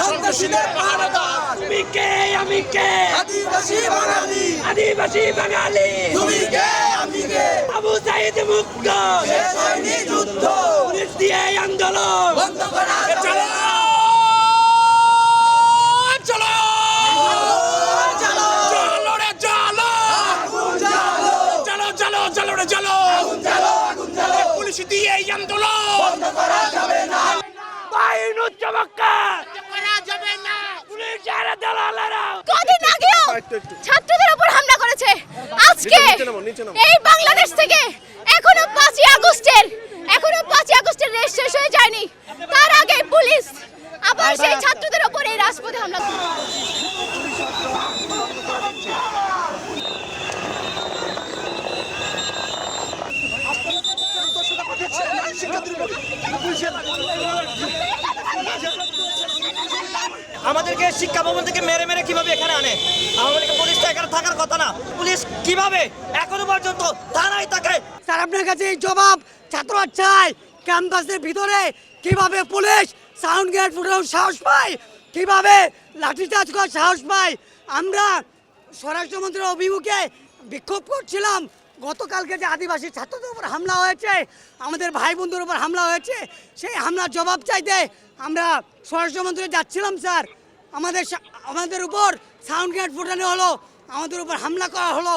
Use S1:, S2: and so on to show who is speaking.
S1: সন্ত্রাসীদের পাহারাদার।
S2: তুমি কে? আমি কে?
S1: আদিবাসী বাঙালি।
S2: আদিবাসী বাঙালি।
S1: তুমি কে? আমি কে?
S2: আবু সাইদ মুক্ত।
S1: শেষ হয়নি যুদ্ধ।
S2: পুলিশ দিয়ে আন্দোলন।
S1: বন্ধ
S2: চলো।
S1: চলো।
S2: চলো চলো। পুলিশ দিয়ে
S1: বন্ধ করা যাবে না
S2: বাইনু চমক্কা করা যাবে না পুলিশের দলালেরা
S3: কদিন আগেও ছাত্রদের উপর হামলা করেছে। আজকে এই বাংলাদেশ থেকে এখনও পাঁচই আগস্টের এখনও পাঁচই আগস্টের রেস শেষ হয়ে যায়নি। তার আগে পুলিশ আবার সেই ছাত্রদের উপর এই রাজপথে হামলা করে।
S4: আমাদেরকে শিক্ষা ভবন থেকে মেরে মেরে কীভাবে এখানে আনে? আমাদেরকে পুলিশ তো এখানে থাকার কথা না। পুলিশ কীভাবে এখনও পর্যন্ত থানায় থাকে
S5: স্যার, আপনার কাছে এই জবাব ছাত্ররা চায় ক্যাম্পাসের ভিতরে কীভাবে পুলিশ সাউন্ড গেট ফুটানোর সাহস পায়? কীভাবে লাঠিচার্জ করার সাহস পায়? আমরা স্বরাষ্ট্রমন্ত্রীর অভিমুখে বিক্ষোভ করছিলাম। গতকালকে যে আদিবাসী ছাত্রদের উপর হামলা হয়েছে, আমাদের ভাই বন্ধুর উপর হামলা হয়েছে, সেই হামলার জবাব চাইতে আমরা স্বরাষ্ট্রমন্ত্রী যাচ্ছিলাম, স্যার। আমাদের আমাদের উপর সাউন্ড গ্রেড ফুটানো হলো, আমাদের উপর হামলা করা হলো।